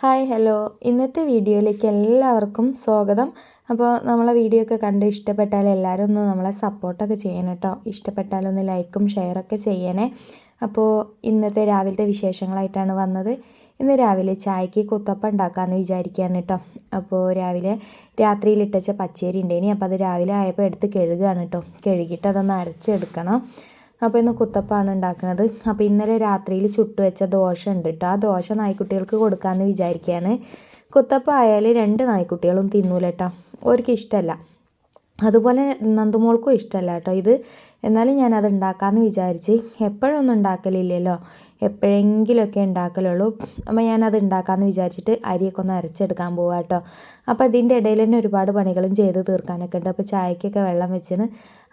Hi hello. ഇന്നത്തെ വീഡിയോയിലേക്ക് എല്ലാവർക്കും സ്വാഗതം. അപ്പോൾ നമ്മളെ വീഡിയോ ഒക്കെ കണ്ട് ഇഷ്ടപ്പെട്ടാൽ എല്ലാവരും ഒന്ന് നമ്മളെ സപ്പോർട്ടൊക്കെ ചെയ്യണം കേട്ടോ. ഇഷ്ടപ്പെട്ടാലൊന്ന് ലൈക്കും ഷെയറൊക്കെ ചെയ്യണേ. അപ്പോൾ ഇന്നത്തെ രാവിലത്തെ വിശേഷങ്ങളായിട്ടാണ് വന്നത്. ഇന്ന് രാവിലെ ചായക്ക് കുത്തപ്പം ഉണ്ടാക്കാമെന്ന് വിചാരിക്കുകയാണ് കേട്ടോ. അപ്പോൾ രാവിലെ രാത്രിയിൽ ഇട്ടച്ച പച്ചരി ഉണ്ടേനി. അപ്പോൾ അത് രാവിലെ ആയപ്പോൾ എടുത്ത് കഴുകുകയാണ് കേട്ടോ. കഴുകിയിട്ട് അതൊന്ന് അരച്ചെടുക്കണം. അപ്പോൾ ഇന്ന് കുത്തപ്പാണ് ഉണ്ടാക്കുന്നത്. അപ്പോൾ ഇന്നലെ രാത്രിയിൽ ചുട്ടു വെച്ച ദോശ ഉണ്ട് കേട്ടോ ആ ദോശ നായ്ക്കുട്ടികൾക്ക് കൊടുക്കാമെന്ന് വിചാരിക്കുകയാണ് കുത്തപ്പ ആയാൽ രണ്ട് നായ്ക്കുട്ടികളും തിന്നൂല കേട്ടോ അവർക്ക് ഇഷ്ടമല്ല അതുപോലെ നന്ദുമോൾക്കും ഇഷ്ടമല്ല കേട്ടോ ഇത്. എന്നാലും ഞാൻ അത് ഉണ്ടാക്കാമെന്ന് വിചാരിച്ച് എപ്പോഴൊന്നും ഉണ്ടാക്കലില്ലല്ലോ. എപ്പോഴെങ്കിലുമൊക്കെ ഉണ്ടാക്കലുള്ളൂ. അപ്പോൾ ഞാനത് ഉണ്ടാക്കാമെന്ന് വിചാരിച്ചിട്ട് അരിയൊക്കെ ഒന്ന് അരച്ചെടുക്കാൻ പോവാം കേട്ടോ അപ്പോൾ അതിന്റെ ഇടയിൽ തന്നെ ഒരുപാട് പണികളും ചെയ്ത് തീർക്കാനൊക്കെ ഉണ്ട്. അപ്പോൾ ചായക്കൊക്കെ വെള്ളം വെച്ചിന്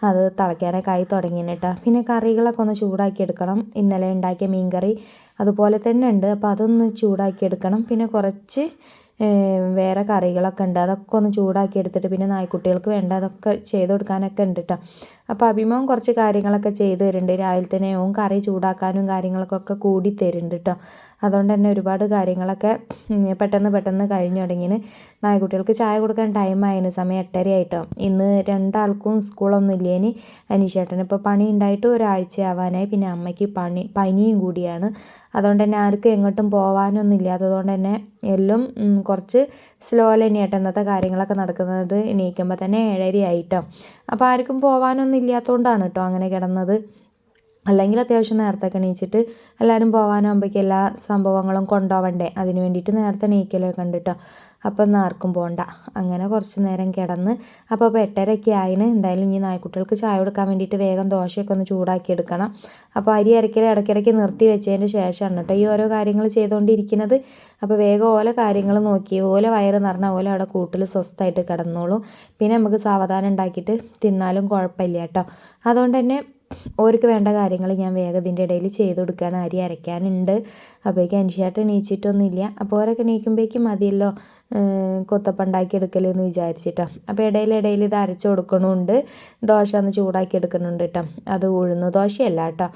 അത് തിളയ്ക്കാനൊക്കെ ആയി തുടങ്ങിന് കേട്ടോ പിന്നെ കറികളൊക്കെ ഒന്ന് ചൂടാക്കി എടുക്കണം ഇന്നലെ ഉണ്ടാക്കിയ മീൻകറി അതുപോലെ തന്നെ ഉണ്ട്. അപ്പോൾ അതൊന്ന് ചൂടാക്കി എടുക്കണം പിന്നെ കുറച്ച് വേറെ കറികളൊക്കെ ഉണ്ട്. അതൊക്കെ ഒന്ന് ചൂടാക്കി എടുത്തിട്ട് പിന്നെ നായ്ക്കുട്ടികൾക്ക് വേണ്ട അതൊക്കെ ചെയ്ത് കൊടുക്കാനൊക്കെ ഉണ്ട് കേട്ടോ അപ്പോൾ അഭിമോൻ കുറച്ച് കാര്യങ്ങളൊക്കെ ചെയ്ത് തരുന്നുണ്ട് രാവിലെ തന്നെ ഓൻ കറി ചൂടാക്കാനും കാര്യങ്ങൾക്കൊക്കെ കൂടി തരുന്നുണ്ട് കേട്ടോ അതുകൊണ്ട് തന്നെ ഒരുപാട് കാര്യങ്ങളൊക്കെ പെട്ടെന്ന് പെട്ടെന്ന് കഴിഞ്ഞു തുടങ്ങിന്. നായ്ക്കുട്ടികൾക്ക് ചായ കൊടുക്കാൻ ടൈം ആയിന് സമയം എട്ടര ആയിട്ടോ ഇന്ന് രണ്ടാൾക്കും സ്കൂളൊന്നും ഇല്ലേനി. അനീഷേട്ടന് ഇപ്പോൾ പണി ഉണ്ടായിട്ട് ഒരാഴ്ച ആവാനായി പിന്നെ അമ്മയ്ക്ക് പണി പനിയും കൂടിയാണ്. അതുകൊണ്ട് തന്നെ ആർക്കും എങ്ങോട്ടും പോകാനൊന്നും ഇല്ലാത്തതുകൊണ്ട് തന്നെ എല്ലാം കുറച്ച് സ്ലോ തന്നെയായിട്ട് ഇന്നത്തെ കാര്യങ്ങളൊക്കെ നടക്കുന്നത്. എണീക്കുമ്പോൾ തന്നെ ഏഴര ആയിട്ടോ അപ്പോൾ ആർക്കും പോകാനൊന്നും ഇല്ലാത്തതുകൊണ്ടാണ് കേട്ടോ അങ്ങനെ കിടന്നത്. അല്ലെങ്കിൽ അത്യാവശ്യം നേരത്തെ എണീച്ചിട്ട് എല്ലാവരും പോകാനാകുമ്പോഴേക്കും എല്ലാ സംഭവങ്ങളും കൊണ്ടുപോകണ്ടേ അതിന് വേണ്ടിയിട്ട് നേരത്തെ എണീക്കലൊക്കെ ഉണ്ട് കേട്ടോ അപ്പം നേർക്കും പോകണ്ട അങ്ങനെ കുറച്ച് നേരം കിടന്ന് അപ്പോൾ ഇപ്പോൾ എട്ടരയ്ക്ക് ആയിന്. എന്തായാലും ഇനി നായ്ക്കുട്ടികൾക്ക് ചായ കൊടുക്കാൻ വേണ്ടിയിട്ട് വേഗം ദോശയൊക്കെ ഒന്ന് ചൂടാക്കി എടുക്കണം. അപ്പോൾ അരി അരക്കൽ ഇടയ്ക്കിടയ്ക്ക് നിർത്തി വെച്ചതിന് ശേഷമാണ് കേട്ടോ ഈ ഓരോ കാര്യങ്ങൾ ചെയ്തുകൊണ്ടിരിക്കുന്നത്. അപ്പോൾ വേഗം ഓല കാര്യങ്ങൾ നോക്കി. ഓല വയറ് നിറഞ്ഞ ഓല അവിടെ കൂട്ടിൽ സ്വസ്ഥമായിട്ട് കിടന്നോളും. പിന്നെ നമുക്ക് സാവധാനം ഉണ്ടാക്കിയിട്ട് തിന്നാലും കുഴപ്പമില്ല കേട്ടോ അതുകൊണ്ട് തന്നെ ഓർക്ക് വേണ്ട കാര്യങ്ങൾ ഞാൻ വേഗം ഇതിന്റെ ഇടയിൽ ചെയ്ത് കൊടുക്കുകയാണ്. അരി അരയ്ക്കാനുണ്ട്. അപ്പോഴേക്കും അനുഷേട്ടൻ എണീച്ചിട്ടൊന്നുമില്ല. അപ്പോൾ ഓരൊക്കെ എണീക്കുമ്പോഴേക്കും മതിയല്ലോ. കൊത്തപ്പം ഉണ്ടാക്കി എടുക്കലെന്ന് വിചാരിച്ചിട്ടോ. അപ്പോൾ ഇടയിൽ ഇടയിൽ ഇത് അരച്ച് കൊടുക്കണമുണ്ട് ദോശ ഒന്ന് ചൂടാക്കി എടുക്കണുണ്ട് കേട്ടോ അത് ഉഴുന്ന് ദോശയല്ല കേട്ടോ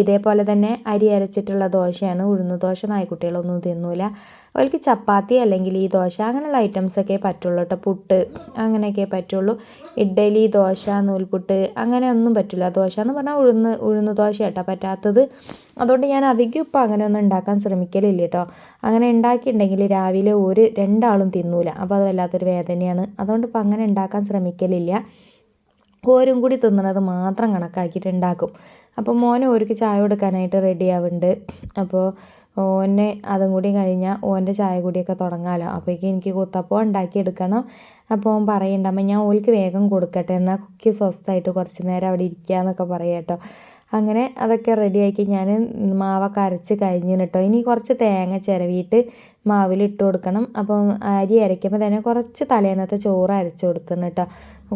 ഇതേപോലെ തന്നെ അരി അരച്ചിട്ടുള്ള ദോശയാണ് ഉഴുന്ന് ദോശ. നായ്ക്കുട്ടികളൊന്നും തിന്നൂല. അവർക്ക് ചപ്പാത്തി അല്ലെങ്കിൽ ഈ ദോശ അങ്ങനെയുള്ള ഐറ്റംസൊക്കെ പറ്റുള്ളൂ കേട്ടോ പുട്ട് അങ്ങനെയൊക്കെ പറ്റുള്ളൂ. ഇഡ്ഡലി ദോശ നൂൽപുട്ട് അങ്ങനെ ഒന്നും പറ്റില്ല. ദോശ എന്ന് പറഞ്ഞാൽ ഉഴുന്ന് ഉഴുന്ന് ദോശ കേട്ടോ പറ്റാത്തത്. അതുകൊണ്ട് ഞാൻ അധികം ഇപ്പോൾ അങ്ങനെ ഒന്നും ഉണ്ടാക്കാൻ ശ്രമിക്കലില്ല കേട്ടോ. അങ്ങനെ ഉണ്ടാക്കിയിട്ടുണ്ടെങ്കിൽ രാവിലെ ഒരു രണ്ടാളും തിന്നൂല. അപ്പോൾ അത് വല്ലാത്തൊരു വേദനയാണ്. അതുകൊണ്ട് ഇപ്പോൾ അങ്ങനെ ഉണ്ടാക്കാൻ ശ്രമിക്കലില്ല. ഓരും കൂടി തിന്നണത് മാത്രം കണക്കാക്കിയിട്ട് ഉണ്ടാക്കും. അപ്പോൾ മോന് ഓർക്ക് ചായ കൊടുക്കാനായിട്ട് റെഡി ആവുന്നുണ്ട്. അപ്പോൾ ഓനെ അതും കൂടി കഴിഞ്ഞാൽ ഓന്റെ ചായ കൂടിയൊക്കെ തുടങ്ങാമല്ലോ അപ്പോഴേക്കും എനിക്ക് കുത്തപ്പം ഉണ്ടാക്കിയെടുക്കണം അപ്പോൾ ഓൻ പറയുന്നുണ്ട് ഞാൻ ഓൽക്ക് വേഗം കൊടുക്കട്ടെ. എന്നാൽ കുക്കി സ്വസ്ഥമായിട്ട് കുറച്ച് നേരം അവിടെ ഇരിക്കുക എന്നൊക്കെ പറയാം കേട്ടോ. അങ്ങനെ അതൊക്കെ റെഡിയാക്കി ഞാൻ മാവൊക്കെ അരച്ച് കഴിഞ്ഞിന് കേട്ടോ ഇനി കുറച്ച് തേങ്ങ ചിരവിയിട്ട് മാവിൽ ഇട്ട് കൊടുക്കണം. അപ്പം അരി അരയ്ക്കുമ്പോൾ തന്നെ കുറച്ച് തലേന്നത്തെ ചോറ് അരച്ച് കൊടുക്കണം കേട്ടോ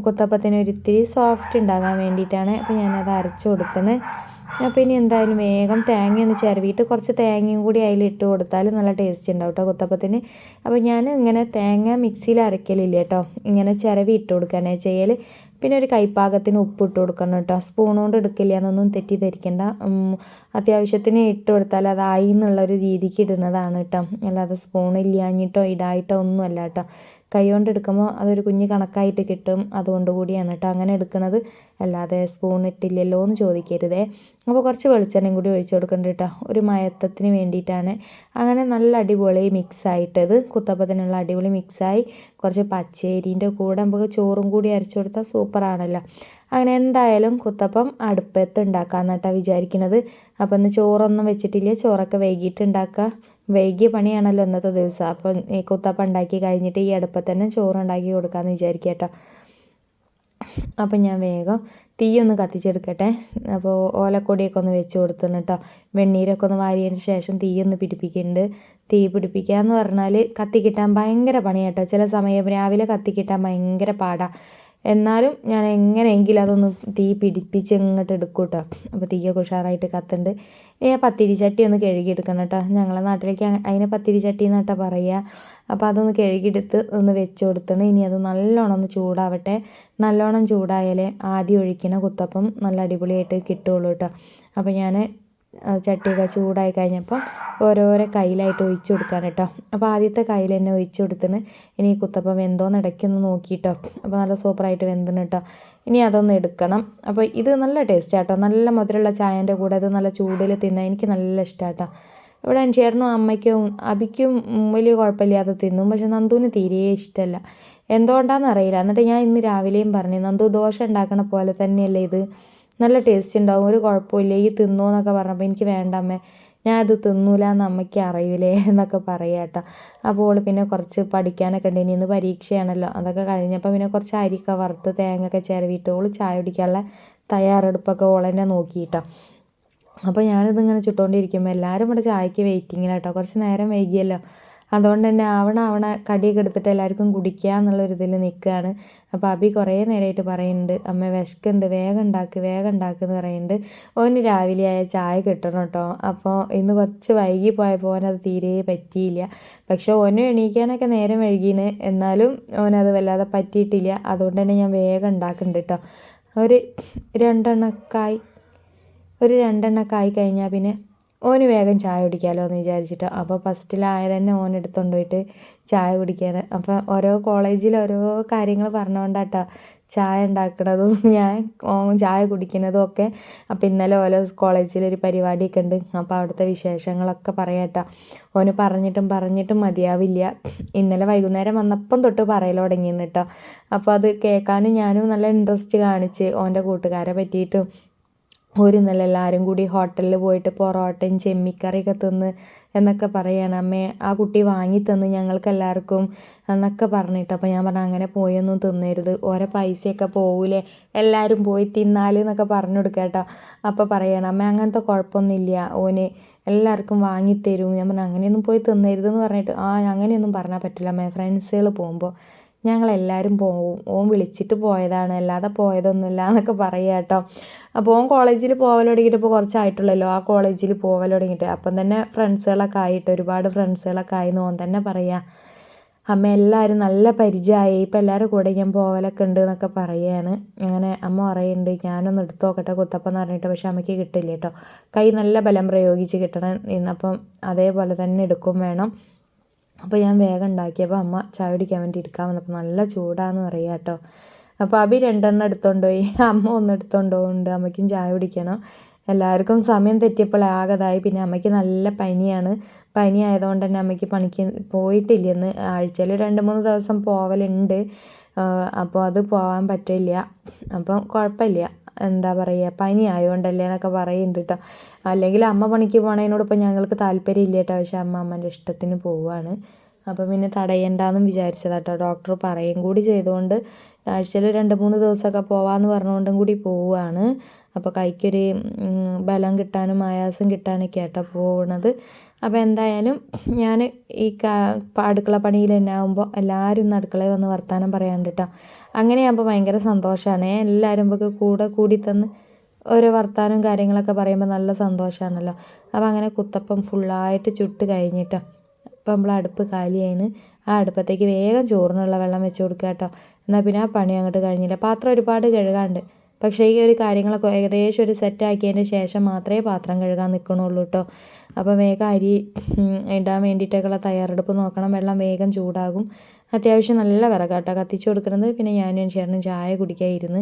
കുത്തപ്പത്തിന് ഒരിത്തിരി സോഫ്റ്റ് ഉണ്ടാകാൻ വേണ്ടിയിട്ടാണ് അപ്പോൾ ഞാനത് അരച്ച് കൊടുത്തിന് അപ്പോൾ ഇനി എന്തായാലും വേഗം തേങ്ങ ഒന്ന് ചിരവിയിട്ട് കുറച്ച് തേങ്ങയും കൂടി അതിൽ ഇട്ട് കൊടുത്താൽ നല്ല ടേസ്റ്റ് ഉണ്ടാവും കേട്ടോ കുത്തപ്പത്തിന്. അപ്പോൾ ഞാൻ ഇങ്ങനെ തേങ്ങ മിക്സിയിൽ അരയ്ക്കലില്ല കേട്ടോ ഇങ്ങനെ ചിരവി ഇട്ട് കൊടുക്കുകയാണ് ചെയ്യൽ പിന്നെ ഒരു കൈപ്പാകത്തിന് ഉപ്പ് ഇട്ട് കൊടുക്കണം കേട്ടോ. സ്പൂൺ കൊണ്ട് എടുക്കില്ല എന്നൊന്നും തെറ്റിദ്ധരിക്കേണ്ട. അത്യാവശ്യത്തിന് ഇട്ട് കൊടുത്താൽ അതായി എന്നുള്ളൊരു രീതിക്ക് ഇടുന്നതാണ് കേട്ടോ. അല്ലാതെ സ്പൂൺ ഇല്ലാഞ്ഞിട്ടോ ഇടായിട്ടോ ഒന്നുമല്ല കേട്ടോ. കൈ കൊണ്ട് എടുക്കുമ്പോൾ അതൊരു കുഞ്ഞ് കണക്കായിട്ട് കിട്ടും. അതുകൊണ്ട് കൂടിയാണ് കേട്ടോ അങ്ങനെ എടുക്കുന്നത് അല്ലാതെ സ്പൂൺ ഇട്ടില്ലല്ലോ എന്ന് ചോദിക്കരുതേ. അപ്പോൾ കുറച്ച് വെളിച്ചെണ്ണയും കൂടി ഒഴിച്ചു കൊടുക്കേണ്ട കേട്ടോ ഒരു മയത്തത്തിന് വേണ്ടിയിട്ടാണ്. അങ്ങനെ നല്ല അടിപൊളി മിക്സ് ആയിട്ടത് കുത്തപ്പത്തിനുള്ള അടിപൊളി മിക്സായി കുറച്ച് പച്ചേരീന്റെ കൂടെ നമുക്ക് ചോറും കൂടി അരച്ചു കൊടുത്താൽ സൂപ്പറാണല്ലോ അങ്ങനെ എന്തായാലും കുത്തപ്പം അടുപ്പത്ത് ഉണ്ടാക്കാമെന്നാട്ടാണ് വിചാരിക്കുന്നത് അപ്പം ഇന്ന് ചോറൊന്നും വെച്ചിട്ടില്ല. ചോറൊക്കെ വൈകിട്ട് ഉണ്ടാക്കുക വൈകിയ പണിയാണല്ലോ ഇന്നത്തെ ദിവസം. അപ്പം ഈ കുത്തപ്പം ഉണ്ടാക്കി കഴിഞ്ഞിട്ട് ഈ അടുപ്പത്ത് തന്നെ ചോറ് ഉണ്ടാക്കി കൊടുക്കാമെന്ന് വിചാരിക്കുക കേട്ടോ. അപ്പം ഞാൻ വേഗം തീയൊന്ന് കത്തിച്ചെടുക്കട്ടെ. അപ്പോൾ ഓലക്കൊടിയൊക്കെ ഒന്ന് വെച്ച് കൊടുത്തിട്ട് കേട്ടോ. വെണ്ണീരൊക്കെ ഒന്ന് വാരിയതിന് ശേഷം തീയൊന്ന് പിടിപ്പിക്കുന്നുണ്ട്. തീ പിടിപ്പിക്കുക എന്ന് പറഞ്ഞാൽ കത്തിക്കിട്ടാൻ ഭയങ്കര പണിയാട്ടോ ചില സമയം രാവിലെ കത്തിക്കിട്ടാൻ ഭയങ്കര പാടാണ് എന്നാലും ഞാൻ എങ്ങനെയെങ്കിലും അതൊന്ന് തീ പിടിപ്പിച്ച് ഇങ്ങോട്ട് എടുക്കും കേട്ടോ അപ്പോൾ തീയൊക്കെ ഉഷാറായിട്ട് കത്തുണ്ട് ഇനി പത്തിരി ചട്ടി ഒന്ന് കഴുകിയെടുക്കണം കേട്ടോ ഞങ്ങളെ നാട്ടിലേക്ക് അതിനെ പത്തിരി ചട്ടി എന്നാട്ടാ പറയുക അപ്പോൾ അതൊന്ന് കഴുകിയെടുത്ത് ഒന്ന് വെച്ച് കൊടുത്തണം. ഇനി അത് നല്ലോണം ഒന്ന് ചൂടാവട്ടെ. നല്ലോണം ചൂടായാലേ ആദ്യം ഒഴിക്കണ കുത്തപ്പം നല്ല അടിപൊളിയായിട്ട് കിട്ടുള്ളൂ കേട്ടോ അപ്പോൾ ഞാൻ ചട്ടിയൊക്കെ ചൂടായി കഴിഞ്ഞപ്പം ഓരോരോ കയ്യിലായിട്ട് ഒഴിച്ച് കൊടുക്കാൻ കേട്ടോ. അപ്പോൾ ആദ്യത്തെ കയ്യിൽ തന്നെ ഒഴിച്ച് കൊടുത്തിന്. ഇനി കുത്തപ്പം വെന്തോന്ന് ഇടയ്ക്കൊന്ന് നോക്കിയിട്ടോ അപ്പോൾ നല്ല സൂപ്പറായിട്ട് വെന്തിന് കേട്ടോ. ഇനി അതൊന്ന് എടുക്കണം. അപ്പോൾ ഇത് നല്ല ടേസ്റ്റ് ആട്ടോ. നല്ല മധുരമുള്ള ചായന്റെ കൂടെ ഇത് നല്ല ചൂടിൽ തിന്നാൻ എനിക്ക് നല്ല ഇഷ്ടമാട്ടോ ഇവിടെ ചേട്ടനും അമ്മയ്ക്കും അബിക്കും വലിയ കുഴപ്പമില്ലാതെ തിന്നും. പക്ഷെ നന്ദുവിന് തീരെ ഇഷ്ടമല്ല. എന്തുകൊണ്ടാണെന്ന് അറിയില്ല. എന്നിട്ട് ഞാൻ ഇന്ന് രാവിലെയും പറഞ്ഞു നന്ദു ദോശ ഉണ്ടാക്കണ പോലെ തന്നെയല്ലേ ഇത്? നല്ല ടേസ്റ്റ് ഉണ്ടാവും ഒരു കുഴപ്പമില്ല ഈ തിന്നോ എന്നൊക്കെ പറഞ്ഞപ്പോൾ എനിക്ക് വേണ്ട അമ്മേ. ഞാൻ അത് തിന്നൂല എന്ന് അമ്മയ്ക്ക് അറിയില്ലേ എന്നൊക്കെ പറയുക കേട്ടോ അപ്പോൾ പിന്നെ കുറച്ച് പഠിക്കാനൊക്കെ ഉണ്ട് ഇനി ഇന്ന് പരീക്ഷയാണല്ലോ. അതൊക്കെ കഴിഞ്ഞപ്പോൾ പിന്നെ കുറച്ച് അരിയൊക്കെ വറുത്ത് തേങ്ങയൊക്കെ ചിരവിയിട്ട് ഓൾ ചായ കുടിക്കാനുള്ള തയ്യാറെടുപ്പൊക്കെ ഓൾ തന്നെ നോക്കിയിട്ടോ അപ്പോൾ ഞാനിതിങ്ങനെ ചുട്ടുകൊണ്ടിരിക്കുമ്പോൾ എല്ലാവരും ഇവിടെ ചായക്ക് വെയിറ്റിങ്ങിലാട്ടോ കുറച്ച് നേരം വൈകിയല്ലോ. അതുകൊണ്ട് തന്നെ ആവണ ആവണ കടിയൊക്കെ എടുത്തിട്ട് എല്ലാവർക്കും കുടിക്കുക എന്നുള്ളൊരിതിൽ നിൽക്കുകയാണ് അപ്പോൾ അബി കുറേ നേരമായിട്ട് പറയുന്നുണ്ട് അമ്മ വിശക്കുണ്ട് വേഗം ഉണ്ടാക്ക് വേഗം ഉണ്ടാക്ക് എന്ന് പറയുന്നുണ്ട്. ഓന് രാവിലെ ആയ ചായ കിട്ടണം കേട്ടോ അപ്പോൾ ഇന്ന് കുറച്ച് വൈകി പോയപ്പോൾ ഓനത് തീരെ പറ്റിയില്ല. പക്ഷേ ഓന് എണീക്കാനൊക്കെ നേരം വൈകീന്. എന്നാലും ഓനത് വല്ലാതെ പറ്റിയിട്ടില്ല. അതുകൊണ്ട് തന്നെ ഞാൻ വേഗം ഉണ്ടാക്കുന്നുണ്ട് കേട്ടോ ഒരു രണ്ടെണ്ണക്കായി ഒരു രണ്ടെണ്ണക്കായി കഴിഞ്ഞാൽ പിന്നെ ഓന് വേഗം ചായ കുടിക്കാമല്ലോ എന്ന് വിചാരിച്ചിട്ട് അപ്പോൾ ഫസ്റ്റിലായത് തന്നെ ഓൻ എടുത്തുകൊണ്ട് പോയിട്ട് ചായ കുടിക്കുകയാണ് അപ്പോൾ ഓരോ കോളേജിൽ ഓരോ കാര്യങ്ങൾ പറഞ്ഞുകൊണ്ടാട്ടോ ചായ ഉണ്ടാക്കണതും ഞാൻ ചായ കുടിക്കുന്നതും ഒക്കെ. അപ്പോൾ ഇന്നലെ ഓരോ കോളേജിലൊരു പരിപാടിയൊക്കെ ഉണ്ട്. അപ്പോൾ അവിടുത്തെ വിശേഷങ്ങളൊക്കെ പറയാട്ടോ. ഓന് പറഞ്ഞിട്ടും പറഞ്ഞിട്ടും മതിയാവില്ല. ഇന്നലെ വൈകുന്നേരം വന്നപ്പം തൊട്ട് പറയൽ തുടങ്ങിയിരുന്നു കേട്ടോ. അപ്പോൾ അത് കേൾക്കാനും ഞാനും നല്ല ഇൻട്രസ്റ്റ് കാണിച്ച് ഓന്റെ കൂട്ടുകാരെ പറ്റിയിട്ടും ഒരു ഇന്നലെ എല്ലാവരും കൂടി ഹോട്ടലിൽ പോയിട്ട് പൊറോട്ടയും ചെമ്മിക്കറിയൊക്കെ തിന്ന് എന്നൊക്കെ പറയാണ്. അമ്മേ ആ കുട്ടി വാങ്ങി തന്ന് ഞങ്ങൾക്ക് എല്ലാവർക്കും എന്നൊക്കെ പറഞ്ഞിട്ട് അപ്പോൾ ഞാൻ പറഞ്ഞു അങ്ങനെ പോയൊന്നും തിന്നരുത്. ഓരോ പൈസയൊക്കെ പോകൂലേ എല്ലാവരും പോയി തിന്നാൽ എന്നൊക്കെ പറഞ്ഞു കൊടുക്കുക അപ്പോൾ പറയണം അമ്മ അങ്ങനത്തെ കുഴപ്പമൊന്നുമില്ല. ഓന് എല്ലാവർക്കും വാങ്ങിത്തരും ഞാൻ പറഞ്ഞു അങ്ങനെയൊന്നും പോയി തിന്നരുതെന്ന് പറഞ്ഞിട്ട്. ആ അങ്ങനെയൊന്നും പറഞ്ഞാൽ പറ്റില്ല. അമ്മേ ഫ്രണ്ട്സുകൾ പോകുമ്പോൾ ഞങ്ങളെല്ലാവരും പോവും ഓൻ വിളിച്ചിട്ട് പോയതാണ്. അല്ലാതെ പോയതൊന്നുമില്ല എന്നൊക്കെ പറയുക കേട്ടോ. അപ്പോൾ ഓൻ കോളേജിൽ പോകൽ തുടങ്ങിയിട്ട് ഇപ്പോൾ കുറച്ചായിട്ടുള്ളല്ലോ. ആ കോളേജിൽ പോകൽ തുടങ്ങിയിട്ട്. അപ്പം തന്നെ ഫ്രണ്ട്സുകളൊക്കെ ആയിട്ട് ഒരുപാട് ഫ്രണ്ട്സുകളൊക്കെ ആയിന്ന് ഓൻ തന്നെ പറയുക. അമ്മ എല്ലാവരും നല്ല പരിചയമായി. ഇപ്പം എല്ലാവരും കൂടെ ഞാൻ പോകലൊക്കെ ഉണ്ട് എന്നൊക്കെ പറയുകയാണ്. അങ്ങനെ അമ്മ പറയുന്നുണ്ട് ഞാനൊന്ന് എടുത്തു നോക്കട്ടെ കുത്തപ്പം എന്ന് പറഞ്ഞിട്ട് പക്ഷെ അമ്മയ്ക്ക് കിട്ടില്ല കേട്ടോ. കൈ നല്ല ബലം പ്രയോഗിച്ച് കിട്ടണം. ഇന്നപ്പം അതേപോലെ തന്നെ എടുക്കും വേണം. അപ്പോൾ ഞാൻ വേഗം ഉണ്ടാക്കിയപ്പോൾ അമ്മ ചായ കുടിക്കാൻ വേണ്ടി എടുക്കാൻ വന്നപ്പോൾ നല്ല ചൂടാന്ന് പറയാം കേട്ടോ അപ്പോൾ അബി രണ്ടെണ്ണം എടുത്തോണ്ട് പോയി. അമ്മ ഒന്ന് എടുത്തോണ്ട് പോകുന്നുണ്ട് അമ്മയ്ക്കും ചായ കുടിക്കണം. എല്ലാവർക്കും സമയം തെറ്റിയപ്പോൾ ആകതായി. പിന്നെ അമ്മയ്ക്ക് നല്ല പനിയാണ്. പനി ആയതുകൊണ്ട് തന്നെ അമ്മയ്ക്ക് പണിക്ക് പോയിട്ടില്ല ഇന്ന് ആഴ്ചയിൽ രണ്ട് മൂന്ന് ദിവസം പോവലുണ്ട്. അപ്പോൾ അത് പോകാൻ പറ്റില്ല. അപ്പം കുഴപ്പമില്ല. എന്താ പറയുക പനി ആയതുകൊണ്ടല്ലേ എന്നൊക്കെ പറയുന്നുണ്ട് കേട്ടോ അല്ലെങ്കിൽ അമ്മ പണിക്ക് പോണതിനോടൊപ്പം ഞങ്ങൾക്ക് താല്പര്യം ഇല്ല കേട്ടോ പക്ഷേ അമ്മ അമ്മന്റെ ഇഷ്ടത്തിന് പോവാണ്. അപ്പം പിന്നെ തടയണ്ടെന്നും വിചാരിച്ചതാട്ടോ ഡോക്ടർ പറയും കൂടി ചെയ്തുകൊണ്ട് ആഴ്ചയിൽ രണ്ട് മൂന്ന് ദിവസമൊക്കെ പോവാമെന്ന് പറഞ്ഞുകൊണ്ടും കൂടി പോവുകയാണ് അപ്പോൾ കൈക്കൊരു ബലം കിട്ടാനും ആയാസം കിട്ടാനൊക്കെ ആയിട്ടാണ് പോകുന്നത് അപ്പോൾ എന്തായാലും ഞാൻ ഈ അടുക്കള പണിയിൽ തന്നെ ആകുമ്പോൾ എല്ലാവരും ഇന്ന് അടുക്കളയിൽ വന്ന് വർത്തമാനം പറയാണ്ട് കേട്ടോ. അങ്ങനെയാകുമ്പോൾ ഭയങ്കര സന്തോഷമാണ്. എല്ലാവരും നമുക്ക് കൂടെ കൂടി തന്ന് ഓരോ വർത്തമാനവും കാര്യങ്ങളൊക്കെ പറയുമ്പോൾ നല്ല സന്തോഷമാണല്ലോ. അപ്പോൾ അങ്ങനെ കുത്തപ്പം ഫുള്ളായിട്ട് ചുട്ട് കഴിഞ്ഞിട്ടോ അപ്പോൾ നമ്മൾ അടുപ്പ് കാലിയായിന്. ആ അടുപ്പത്തേക്ക് വേഗം ചോറിനുള്ള വെള്ളം വെച്ച് കൊടുക്കുക കേട്ടോ. എന്നാൽ പിന്നെ ആ പണി അങ്ങോട്ട് കഴിഞ്ഞില്ല. പാത്രം ഒരുപാട് കഴുകാണ്ട്. പക്ഷേ ഈ ഒരു കാര്യങ്ങളൊക്കെ ഏകദേശം ഒരു സെറ്റ് ആക്കിയതിന് ശേഷം മാത്രമേ പാത്രം കഴുകാൻ നിൽക്കണുള്ളൂ കേട്ടോ അപ്പോൾ വേഗം അരി ഇടാൻ വേണ്ടിയിട്ടൊക്കെയുള്ള തയ്യാറെടുപ്പ് നോക്കണം. വെള്ളം വേഗം ചൂടാകും. അത്യാവശ്യം നല്ല വിറകാട്ടോ കത്തിച്ചു കൊടുക്കുന്നത് പിന്നെ ഞാനും ചേട്ടനും ചായ കുടിക്കാതിരുന്ന്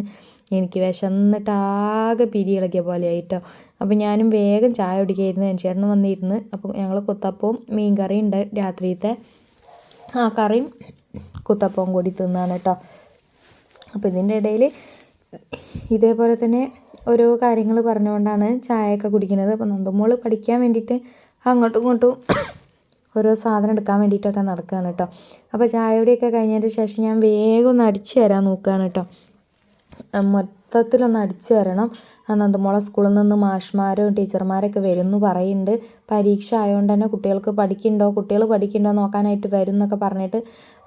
എനിക്ക് വിശന്നിട്ട് ആകെ പിരി ഇളകിയ പോലെ ആയിട്ടോ അപ്പോൾ ഞാനും വേഗം ചായ കുടിക്കായിരുന്നു ചേട്ടനും വന്നിരുന്ന് അപ്പോൾ ഞങ്ങൾ കുത്തപ്പവും മീൻ കറിയും ഉണ്ട് രാത്രിയത്തെ ആ കറിയും കുത്തപ്പവും കൂടി തിന്നാണ് കേട്ടോ അപ്പോൾ ഇതിന്റെ ഇടയിൽ ഇതേപോലെ തന്നെ ഓരോ കാര്യങ്ങൾ പറഞ്ഞുകൊണ്ടാണ് ചായയൊക്കെ കുടിക്കുന്നത്. അപ്പോൾ നന്ദുമോൾ പഠിക്കാൻ വേണ്ടിയിട്ട് അങ്ങോട്ടും ഇങ്ങോട്ടും ഓരോ സാധനം എടുക്കാൻ വേണ്ടിയിട്ടൊക്കെ നടക്കുകയാണ് കേട്ടോ. അപ്പോൾ ചായയുടെയൊക്കെ കഴിഞ്ഞതിന് ശേഷം ഞാൻ വേഗം ഒന്ന് അടിച്ചു തരാൻ നോക്കുകയാണ് കേട്ടോ. മൊത്തത്തിലൊന്ന് അടിച്ചു വരണം നന്ദമോളെ സ്കൂളിൽ നിന്ന് മാഷ്മാരും ടീച്ചർമാരൊക്കെ വരുന്നു പറയുന്നുണ്ട്. പരീക്ഷ ആയതുകൊണ്ട് തന്നെ കുട്ടികൾക്ക് പഠിക്കുന്നുണ്ടോ? കുട്ടികൾ പഠിക്കുന്നുണ്ടോ നോക്കാനായിട്ട് വരും എന്നൊക്കെ പറഞ്ഞിട്ട്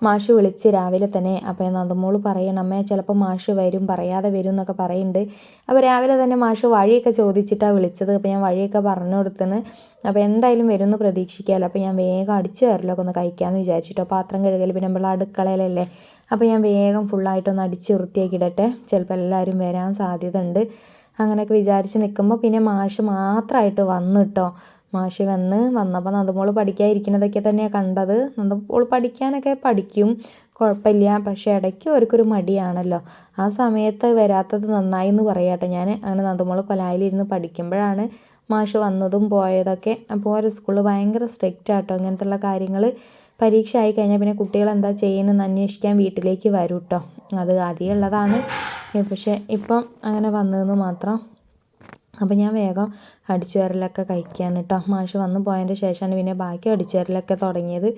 മാഷ് വിളിച്ച് രാവിലെ തന്നെ അപ്പോൾ നന്ദമോൾ പറയണം അമ്മേ ചിലപ്പോൾ മാഷ് വരും പറയാതെ വരും എന്നൊക്കെ പറയുന്നുണ്ട്. അപ്പോൾ രാവിലെ തന്നെ മാഷ് വഴിയൊക്കെ ചോദിച്ചിട്ടാണ് വിളിച്ചത്. അപ്പോൾ ഞാൻ വഴിയൊക്കെ പറഞ്ഞു കൊടുത്തിന് അപ്പോൾ എന്തായാലും വരും എന്ന് പ്രതീക്ഷിക്കാമല്ലോ അപ്പോൾ ഞാൻ വേഗം അടിച്ചു വരലൊക്കെ ഒന്ന് കഴിക്കാമെന്ന് വിചാരിച്ചിട്ടോ. പാത്രം കഴുകൽ പിന്നെ നമ്മൾ അടുക്കളയിലല്ലേ അപ്പോൾ ഞാൻ വേഗം ഫുള്ളായിട്ടൊന്ന് അടിച്ച് വൃത്തിയാക്കി ഇടട്ടെ. ചിലപ്പോൾ എല്ലാവരും വരാൻ സാധ്യത ഉണ്ട് അങ്ങനെയൊക്കെ വിചാരിച്ച് നിൽക്കുമ്പോൾ പിന്നെ മാഷ് മാത്രമായിട്ട് വന്നു കേട്ടോ. മാഷ് വന്ന് വന്നപ്പോൾ നന്ദമോൾ പഠിക്കാതിരിക്കുന്നതൊക്കെ തന്നെയാണ് കണ്ടത്. നന്ദമോൾ പഠിക്കാനൊക്കെ പഠിക്കും. കുഴപ്പമില്ല. പക്ഷേ ഇടയ്ക്ക് അവർക്കൊരു മടിയാണല്ലോ. ആ സമയത്ത് വരാത്തത് നന്നായി എന്ന് പറയാട്ടെ ഞാൻ. അങ്ങനെ നന്ദമോൾ കൊലായിലിരുന്ന് പഠിക്കുമ്പോഴാണ് മാഷ് വന്നതും പോയതൊക്കെ. അപ്പോൾ ഒരു സ്കൂളിൽ ഭയങ്കര സ്ട്രിക്റ്റ് ആട്ടോ ഇങ്ങനത്തുള്ള കാര്യങ്ങൾ. പരീക്ഷ ആയി കഴിഞ്ഞാൽ പിന്നെ കുട്ടികൾ എന്താ ചെയ്യുന്നതെന്ന് അന്വേഷിക്കാൻ വീട്ടിലേക്ക് വരും കേട്ടോ അത് ആദ്യം ഉള്ളതാണ്. പക്ഷേ ഇപ്പം അങ്ങനെ വന്നതെന്ന് മാത്രം. അപ്പം ഞാൻ വേഗം അടിച്ചു വാരലൊക്കെ കഴിക്കുകയാണ് കേട്ടോ. മാഷ് വന്ന് പോയതിന്റെ ശേഷമാണ് പിന്നെ ബാക്കി അടിച്ചു വാരലൊക്കെ തുടങ്ങിയത്.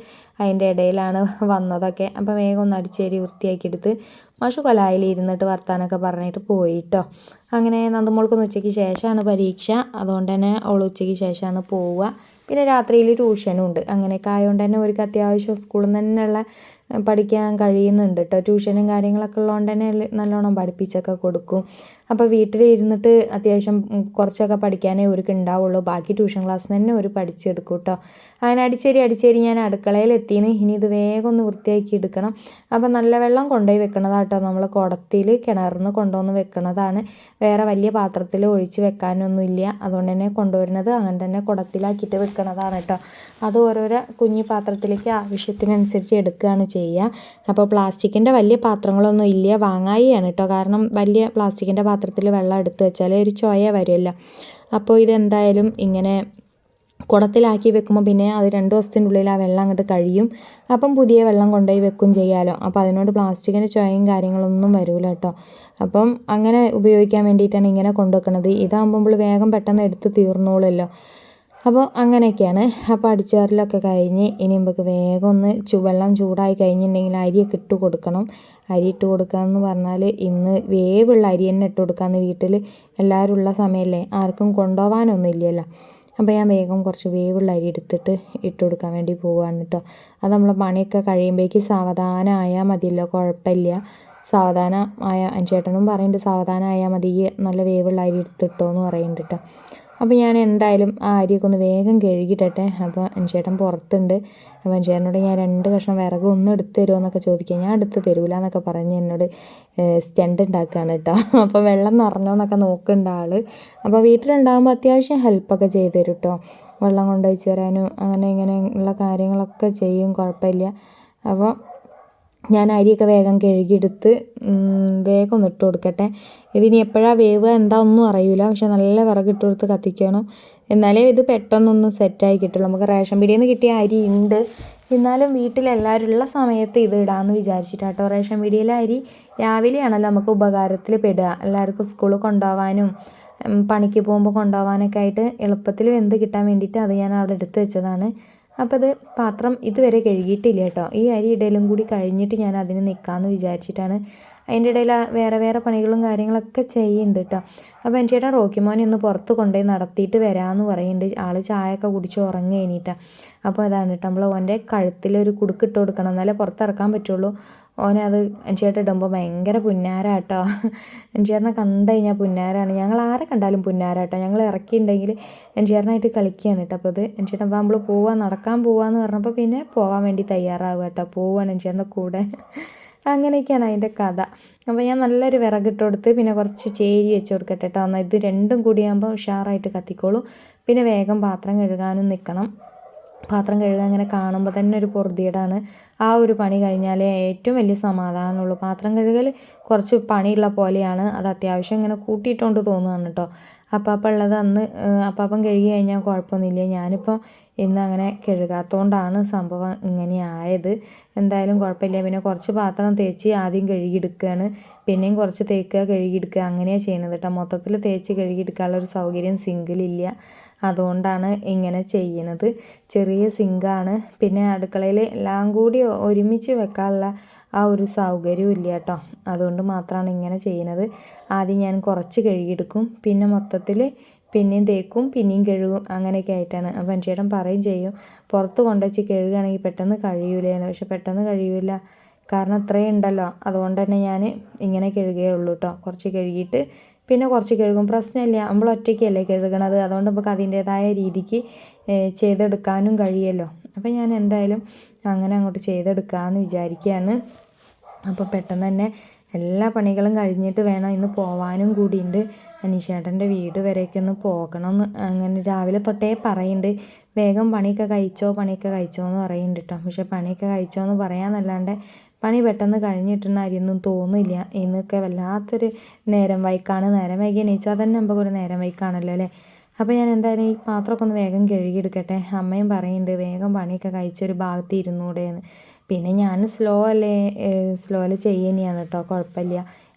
അതിന്റെ ഇടയിലാണ് വന്നതൊക്കെ. അപ്പം വേഗം ഒന്ന് അടിച്ചേരി വൃത്തിയാക്കിയെടുത്ത് മാഷ് കൊലായിൽ ഇരുന്നിട്ട് വർത്താനൊക്കെ പറഞ്ഞിട്ട് പോയി കേട്ടോ. അങ്ങനെ നന്ദമോൾക്കൊന്ന് ഉച്ചയ്ക്ക് ശേഷമാണ് പരീക്ഷ. അതുകൊണ്ട് തന്നെ അവൾ ഉച്ചയ്ക്ക് ശേഷമാണ് പോവുക. പിന്നെ രാത്രിയിൽ ട്യൂഷനും ഉണ്ട് അങ്ങനെയൊക്കെ ആയതുകൊണ്ട് തന്നെ അവർക്ക് അത്യാവശ്യം സ്കൂളിൽ നിന്ന് തന്നെയുള്ള പഠിക്കാൻ കഴിയുന്നുണ്ട് കേട്ടോ ട്യൂഷനും കാര്യങ്ങളൊക്കെ ഉള്ളതുകൊണ്ട് തന്നെ നല്ലോണം പഠിപ്പിച്ചൊക്കെ കൊടുക്കും. അപ്പോൾ വീട്ടിലിരുന്നിട്ട് അത്യാവശ്യം കുറച്ചൊക്കെ പഠിക്കാനേ ഒരുക്ക് ഉണ്ടാവുള്ളൂ ബാക്കി ട്യൂഷൻ ക്ലാസ് തന്നെ ഒരു പഠിച്ചെടുക്കും കേട്ടോ അങ്ങനെ അടിച്ചേരി അടിച്ചേരി ഞാൻ അടുക്കളയിൽ എത്തിയിന് ഇനി ഇത് വേഗം ഒന്ന് വൃത്തിയാക്കി എടുക്കണം. അപ്പോൾ നല്ല വെള്ളം കൊണ്ടുപോയി വെക്കണതാട്ടോ നമ്മൾ കുടത്തിൽ കിണറിന്ന് കൊണ്ടുവന്ന് വെക്കണതാണ്. വേറെ വലിയ പാത്രത്തിൽ ഒഴിച്ച് വെക്കാനൊന്നുമില്ല അതുകൊണ്ട് തന്നെ കൊണ്ടുവരുന്നത് അങ്ങനെ തന്നെ കുടത്തിലാക്കിയിട്ട് വെക്കണതാണ് കേട്ടോ അത് ഓരോരോ കുഞ്ഞു പാത്രത്തിലേക്ക് ആവശ്യത്തിനനുസരിച്ച് എടുക്കുകയാണ് ചെയ്യുക അപ്പോൾ പ്ലാസ്റ്റിക്കിന്റെ വലിയ പാത്രങ്ങളൊന്നും ഇല്ല. വാങ്ങായിയാണ് കേട്ടോ കാരണം വലിയ പ്ലാസ്റ്റിക്കിന്റെ പാത്രത്തിൽ വെള്ളം എടുത്ത് വെച്ചാൽ ഒരു ചൊയ വരില്ല. അപ്പോൾ ഇതെന്തായാലും ഇങ്ങനെ കുടത്തിലാക്കി വെക്കുമ്പോൾ പിന്നെ അത് രണ്ട് ദിവസത്തിന്റെ ഉള്ളിൽ ആ വെള്ളം അങ്ങോട്ട് കഴിയും. അപ്പം പുതിയ വെള്ളം കൊണ്ടുപോയി വെക്കും ചെയ്യാമല്ലോ അപ്പോൾ അതിനോട് പ്ലാസ്റ്റിക്കിന്റെ ചുവയും കാര്യങ്ങളൊന്നും വരില്ല കേട്ടോ. അപ്പം അങ്ങനെ ഉപയോഗിക്കാൻ വേണ്ടിയിട്ടാണ് ഇങ്ങനെ കൊണ്ടുവെക്കണത്. ഇതാകുമ്പോൾ വേഗം പെട്ടെന്ന് എടുത്ത് തീർന്നോളുമല്ലോ. അപ്പോൾ അങ്ങനെയൊക്കെയാണ്. അപ്പോൾ അടിച്ചാറിലൊക്കെ കഴിഞ്ഞ് ഇനി നമുക്ക് വേഗം ഒന്ന് വെള്ളം ചൂടായി കഴിഞ്ഞിട്ടുണ്ടെങ്കിൽ അരിയൊക്കെ ഇട്ട് കൊടുക്കണം. അരി ഇട്ട് കൊടുക്കാമെന്ന് പറഞ്ഞാൽ ഇന്ന് വേവുള്ള അരി തന്നെ ഇട്ട് കൊടുക്കാമെന്ന് വീട്ടിൽ എല്ലാവരും ഉള്ള സമയമല്ലേ ആർക്കും കൊണ്ടുപോകാനൊന്നും ഇല്ലല്ലോ. അപ്പോൾ ഞാൻ വേഗം കുറച്ച് വേവുള്ള അരി എടുത്തിട്ട് ഇട്ട് കൊടുക്കാൻ വേണ്ടി പോവുകയാണ് കേട്ടോ അത് നമ്മളെ പണിയൊക്കെ കഴിയുമ്പോഴേക്ക് സാവധാനം ആയാൽ മതിയല്ലോ. കുഴപ്പമില്ല. സാവധാനം ആയ അനുചേട്ടനും പറയുന്നുണ്ട് സാവധാനം ആയാൽ മതി. നല്ല വേവുള്ള അരി എടുത്തിട്ടോ എന്ന് പറയുന്നുണ്ട് കേട്ടോ അപ്പോൾ ഞാൻ എന്തായാലും ആ അരിയൊക്കെ ഒന്ന് വേഗം കഴുകിയിട്ടെ അപ്പോൾ ചേട്ടൻ പുറത്തുണ്ട്. അപ്പോൾ ചേട്ടനോട് ഞാൻ രണ്ട് കഷ്ണം വിറക് ഒന്ന് എടുത്ത് തരുമോ എന്നൊക്കെ ചോദിക്കുക ഞാൻ എടുത്ത് തരൂല എന്നൊക്കെ പറഞ്ഞ് എന്നോട് സ്റ്റണ്ട് ഉണ്ടാക്കുകയാണ് കേട്ടോ. അപ്പോൾ വെള്ളം നിറഞ്ഞോ എന്നൊക്കെ നോക്കുന്നുണ്ട് ആൾ അപ്പോൾ വീട്ടിലുണ്ടാകുമ്പോൾ അത്യാവശ്യം ഹെൽപ്പൊക്കെ ചെയ്തു തരും കേട്ടോ വെള്ളം കൊണ്ടുവച്ച് തരാനും അങ്ങനെ ഇങ്ങനെ ഉള്ള കാര്യങ്ങളൊക്കെ ചെയ്യും കുഴപ്പമില്ല. അപ്പോൾ ഞാൻ അരിയൊക്കെ വേഗം കഴുകിയെടുത്ത് വേഗം ഒന്ന് ഇട്ട് കൊടുക്കട്ടെ. ഇതിനി എപ്പോഴാണ് വേവുക എന്താ ഒന്നും അറിയില്ല പക്ഷെ നല്ല വിറക് ഇട്ട് കൊടുത്ത് കത്തിക്കണം. എന്നാലേ ഇത് പെട്ടെന്നൊന്ന് സെറ്റായി കിട്ടുള്ളൂ. നമുക്ക് റേഷൻ പീടിയിൽ നിന്ന് കിട്ടിയ അരി ഉണ്ട് എന്നാലും വീട്ടിലെല്ലാവരും ഉള്ള സമയത്ത് ഇത് ഇടാമെന്ന് വിചാരിച്ചിട്ടാട്ടോ. റേഷൻ പീടിയിലെ അരി രാവിലെയാണല്ലോ നമുക്ക് ഉപകാരത്തിൽ പെടുക. എല്ലാവർക്കും സ്കൂളിൽ കൊണ്ടുപോകാനും പണിക്ക് പോകുമ്പോൾ കൊണ്ടുപോകാനൊക്കെ ആയിട്ട് എളുപ്പത്തിൽ വെന്ത് കിട്ടാൻ വേണ്ടിയിട്ട് അത് ഞാൻ അവിടെ എടുത്ത് വെച്ചതാണ്. അപ്പോൾ അത് പാത്രം ഇതുവരെ കഴുകിയിട്ടില്ല കേട്ടോ. ഈ അരി ഇടയിലും കൂടി കഴിഞ്ഞിട്ട് ഞാൻ അതിന് നിൽക്കാമെന്ന് വിചാരിച്ചിട്ടാണ്. അതിന്റെ ഇടയിൽ വേറെ വേറെ പണികളും കാര്യങ്ങളൊക്കെ ചെയ്യുന്നുണ്ട് കേട്ടോ. അപ്പോൾ എന്റെ ചേട്ടൻ റോക്കിമോനെ ഒന്ന് പുറത്ത് കൊണ്ടുപോയി നടത്തിയിട്ട് വരാമെന്ന് പറയുന്നുണ്ട്. ആൾ ചായയൊക്കെ കുടിച്ച് ഉറങ്ങി കഴിഞ്ഞിട്ടാണ് അപ്പോൾ അതാണ് കേട്ടോ. നമ്മൾ ഓന്റെ കഴുത്തിലൊരു കുടുക്കിട്ട് കൊടുക്കണം. എന്നാലേ പുറത്തിറക്കാൻ പറ്റുള്ളൂ. ഓനെ അത് ചേട്ടൻ ഇടുമ്പോൾ ഭയങ്കര പുന്നാരാട്ടോ. ചേട്ടനെ കണ്ടു കഴിഞ്ഞാൽ പുന്നാരാണ്. ഞങ്ങൾ ആരെ കണ്ടാലും പുന്നാരാട്ടോ. ഞങ്ങൾ ഇറക്കിയിട്ടുണ്ടെങ്കിൽ ചേട്ടനായിട്ട് കളിക്കുകയാണ് കേട്ടോ. അപ്പോൾ അത് ചേട്ടൻ അപ്പോൾ നമ്മൾ പോവാൻ നടക്കാൻ പോവാന്ന് പറഞ്ഞപ്പോൾ പിന്നെ പോകാൻ വേണ്ടി തയ്യാറാവുക കേട്ടോ. പോവാണ് ചേട്ടന്റെ കൂടെ. അങ്ങനെയൊക്കെയാണ് അതിന്റെ കഥ. അപ്പോൾ ഞാൻ നല്ലൊരു വിറകിട്ട് കൊടുത്ത് പിന്നെ കുറച്ച് ചേരി വെച്ച് കൊടുക്കട്ടെ കേട്ടോ. എന്നാൽ ഇത് രണ്ടും കൂടിയാകുമ്പോൾ ഉഷാറായിട്ട് കത്തിക്കോളൂ. പിന്നെ വേഗം പാത്രം കഴുകാനും നിൽക്കണം പാത്രം കഴുകാൻ അങ്ങനെ കാണുമ്പോൾ തന്നെ ഒരു പൊറുതിയേടാണ് ആ ഒരു പണി കഴിഞ്ഞാലേ ഏറ്റവും വലിയ സമാധാനമുള്ളൂ. പാത്രം കഴുകൽ കുറച്ച് പണിയുള്ള പോലെയാണ്. അത് അത്യാവശ്യം ഇങ്ങനെ കൂട്ടിയിട്ടുണ്ട് തോന്നുകയാണ് കേട്ടോ അപ്പാപ്പ ഉള്ളത് അന്ന് അപ്പാപ്പം കഴുകി കഴിഞ്ഞാൽ കുഴപ്പമൊന്നുമില്ല. ഞാനിപ്പോൾ ഇന്ന് അങ്ങനെ കഴുകാത്തതുകൊണ്ടാണ് സംഭവം ഇങ്ങനെ ആയത്. എന്തായാലും കുഴപ്പമില്ല. പിന്നെ കുറച്ച് പാത്രം തേച്ച് ആദ്യം കഴുകിയെടുക്കുകയാണ് പിന്നെയും കുറച്ച് തേക്കുക കഴുകിയെടുക്കുക അങ്ങനെയാണ് ചെയ്യുന്നത് കേട്ടോ മൊത്തത്തിൽ തേച്ച് കഴുകിയെടുക്കാനുള്ള ഒരു സൗകര്യം സിങ്കിലില്ല. അതുകൊണ്ടാണ് ഇങ്ങനെ ചെയ്യുന്നത്. ചെറിയ സിങ്കാണ്. പിന്നെ അടുക്കളയിൽ എല്ലാം കൂടി ഒരുമിച്ച് വെക്കാനുള്ള ആ ഒരു സൗകര്യവും ഇല്ല കേട്ടോ. അതുകൊണ്ട് മാത്രമാണ് ഇങ്ങനെ ചെയ്യുന്നത്. ആദ്യം ഞാൻ കുറച്ച് കഴുകിയെടുക്കും. പിന്നെ മൊത്തത്തിൽ പിന്നെയും തേക്കും പിന്നെയും കഴുകും. അങ്ങനെയൊക്കെ ആയിട്ടാണ്. അപ്പം ചേട്ടൻ പറയും ചെയ്യും. പുറത്ത് കൊണ്ടുവച്ച് കഴുകുകയാണെങ്കിൽ പെട്ടെന്ന് കഴിയൂലേന്ന്. പക്ഷെ പെട്ടെന്ന് കഴിയൂല. കാരണം അത്രയും ഉണ്ടല്ലോ. അതുകൊണ്ട് തന്നെ ഞാൻ ഇങ്ങനെ കഴുകുകയുള്ളൂ കേട്ടോ. കുറച്ച് കഴുകിയിട്ട് പിന്നെ കുറച്ച് കഴുകും. പ്രശ്നമില്ല. നമ്മൾ ഒറ്റയ്ക്കല്ലേ കഴുകണത്. അതുകൊണ്ട് നമുക്ക് അതിന്റേതായ രീതിക്ക് ചെയ്തെടുക്കാനും കഴിയുമല്ലോ അപ്പോൾ ഞാൻ എന്തായാലും അങ്ങനെ അങ്ങോട്ട് ചെയ്തെടുക്കാമെന്ന് വിചാരിക്കുകയാണ്. അപ്പോൾ പെട്ടെന്ന് തന്നെ എല്ലാ പണികളും കഴിഞ്ഞിട്ട് വേണം ഇന്ന് പോവാനും കൂടിയുണ്ട്. അനീഷേട്ടന്റെ വീട് വരെയൊക്കെ ഒന്ന് പോകണം അങ്ങനെ രാവിലെ തൊട്ടേ പറയുന്നുണ്ട് വേഗം പണിയൊക്കെ കഴിച്ചോ? പണിയൊക്കെ കഴിച്ചോ എന്ന് പറയുന്നുണ്ട് കേട്ടോ പക്ഷേ പണിയൊക്കെ കഴിച്ചോ എന്ന് പറയാമെന്നല്ലാണ്ട് പണി പെട്ടെന്ന് കഴിഞ്ഞിട്ടുണ്ടായിരുന്നു തോന്നില്ല ഇന്നൊക്കെ വല്ലാത്തൊരു നേരം വൈക്കാണ്. നേരം വൈകി എണീച്ചാൽ തന്നെ നമുക്ക് ഒരു നേരം വൈക്കാണല്ലോ അല്ലേ? അപ്പോൾ ഞാൻ എന്തായാലും ഈ പാത്രമൊക്കെ ഒന്ന് വേഗം കഴുകിയെടുക്കട്ടെ. അമ്മയും പറയുന്നുണ്ട് വേഗം പണിയൊക്കെ കഴിച്ചൊരു ഭാഗത്ത് ഇരുന്നൂടെയെന്ന് പിന്നെ ഞാൻ സ്ലോ അല്ലേ സ്ലോയിൽ ചെയ്യുന്നതാണ് കേട്ടോ. കുഴപ്പമില്ല.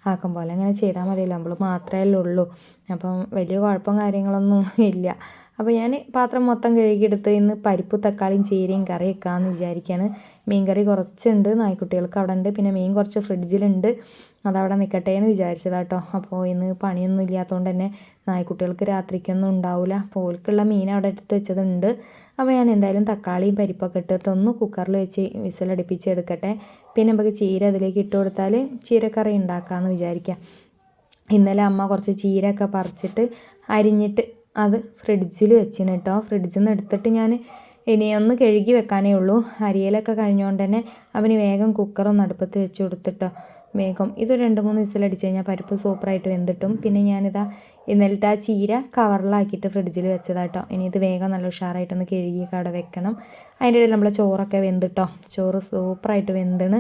ആക്കും പോലെ അങ്ങനെ ചെയ്താൽ മതിയല്ലോ. നമ്മൾ മാത്രമേ ഉള്ളൂ. അപ്പം വലിയ കുഴപ്പം കാര്യങ്ങളൊന്നും ഇല്ല. അപ്പോൾ ഞാൻ പാത്രം മൊത്തം കഴുകിയെടുത്ത് ഇന്ന് പരിപ്പ് തക്കാളിയും ചീരയും കറി വെക്കാമെന്ന് വിചാരിക്കുകയാണ് മീൻ കറി കുറച്ചുണ്ട് നായ്ക്കുട്ടികൾക്ക് അവിടെ ഉണ്ട്. പിന്നെ മീൻ കുറച്ച് ഫ്രിഡ്ജിലുണ്ട്. അതവിടെ നിൽക്കട്ടെ എന്ന് വിചാരിച്ചതാട്ടോ അപ്പോൾ ഇന്ന് പണിയൊന്നും ഇല്ലാത്തതുകൊണ്ട് തന്നെ നായ്ക്കുട്ടികൾക്ക് രാത്രിക്കൊന്നും ഉണ്ടാവില്ല അപ്പോൾ ഓൽക്കുള്ള മീൻ അവിടെ എടുത്ത് വെച്ചതുണ്ട്. അപ്പോൾ ഞാൻ എന്തായാലും തക്കാളിയും പരിപ്പൊക്കെ ഇട്ടിട്ട് ഒന്ന് കുക്കറിൽ വെച്ച് വിസിലടിപ്പിച്ച് എടുക്കട്ടെ. പിന്നെ നമുക്ക് ചീര അതിലേക്ക് ഇട്ട് കൊടുത്താൽ ചീരക്കറി ഉണ്ടാക്കാമെന്ന് വിചാരിക്കാം. ഇന്നലെ അമ്മ കുറച്ച് ചീരയൊക്കെ പറിച്ചിട്ട് അരിഞ്ഞിട്ട് അത് ഫ്രിഡ്ജിൽ വെച്ചിന് കേട്ടോ ഫ്രിഡ്ജിൽ നിന്ന് എടുത്തിട്ട് ഞാൻ ഇനിയൊന്ന് കഴുകി വെക്കാനേ ഉള്ളൂ. അരിയലൊക്കെ കഴിഞ്ഞുകൊണ്ട് തന്നെ അവന് വേഗം കുക്കറൊന്ന് അടുപ്പത്ത് വെച്ച് കൊടുത്തിട്ടോ. വേഗം. ഇത് രണ്ട് മൂന്ന് വിസിലടിച്ച് കഴിഞ്ഞാൽ പരിപ്പ് സൂപ്പറായിട്ട് വെന്തിട്ടും. പിന്നെ ഞാനിതാ ഇന്നലത്തെ ആ ചീര കവറിലാക്കിയിട്ട് ഫ്രിഡ്ജിൽ വെച്ചതാട്ടോ ഇനി ഇത് വേഗം നല്ല ഉഷാറായിട്ടൊന്ന് കഴുകി അവിടെ വെക്കണം. അതിന്റെ ഇടയിൽ നമ്മളെ ചോറൊക്കെ വെന്തിട്ടോ. ചോറ് സൂപ്പറായിട്ട് വെന്തിണ്.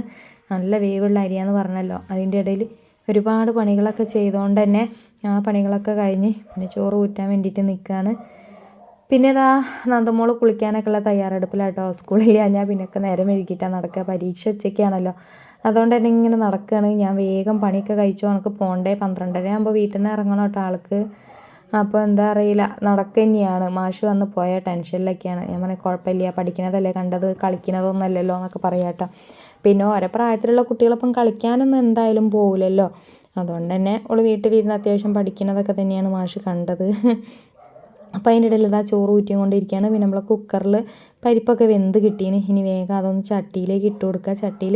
നല്ല വേവുള്ള അരിയാന്ന് പറഞ്ഞല്ലോ. അതിന്റെ ഇടയിൽ ഒരുപാട് പണികളൊക്കെ ചെയ്തുകൊണ്ട് തന്നെ ആ പണികളൊക്കെ കഴിഞ്ഞ് പിന്നെ ചോറ് ഊറ്റാൻ വേണ്ടിയിട്ട് നിൽക്കുകയാണ് പിന്നെ ഇതാ നന്ദമോൾ കുളിക്കാനൊക്കെ ഉള്ള തയ്യാറെടുപ്പിലാട്ടോ. സ്കൂളിൽ ഞാൻ പിന്നൊക്കെ നേരം മെഴുകിയിട്ടാണ് നടക്കുക. പരീക്ഷ ഉച്ചയ്ക്കാണല്ലോ. അതുകൊണ്ട് തന്നെ ഇങ്ങനെ നടക്കുകയാണ്. ഞാൻ വേഗം പണിയൊക്കെ കഴിച്ചു. എനിക്ക് പോകണ്ടേ. പന്ത്രണ്ടര ആകുമ്പോൾ വീട്ടിൽ നിന്ന് ഇറങ്ങണം കേട്ടോ ആൾക്ക്. അപ്പോൾ എന്താ അറിയില്ല. നടക്കുക തന്നെയാണ്. മാഷ് വന്ന് പോയ ടെൻഷനിലൊക്കെയാണ്. ഞാൻ പറഞ്ഞാൽ കുഴപ്പമില്ല. പഠിക്കണതല്ലേ കണ്ടത്. കളിക്കണതൊന്നല്ലല്ലോ എന്നൊക്കെ പറയാം കേട്ടോ. പിന്നെ ഓരോ പ്രായത്തിലുള്ള കുട്ടികളൊപ്പം കളിക്കാനൊന്നും എന്തായാലും പോകില്ലല്ലോ അതുകൊണ്ട് തന്നെ അവൾ വീട്ടിലിരുന്ന് അത്യാവശ്യം പഠിക്കുന്നതൊക്കെ തന്നെയാണ് മാഷ് കണ്ടത്. അപ്പോൾ അതിന്റെ ഇടയിൽ ഇതാ ചോറ് ഊറ്റിയും കൊണ്ടിരിക്കുകയാണ് പിന്നെ നമ്മൾ കുക്കറിൽ പരിപ്പൊക്കെ വെന്ത് കിട്ടീന്. ഇനി വേഗം അതൊന്ന് ചട്ടിയിലേക്ക് ഇട്ട് കൊടുക്കുക. ചട്ടിയിൽ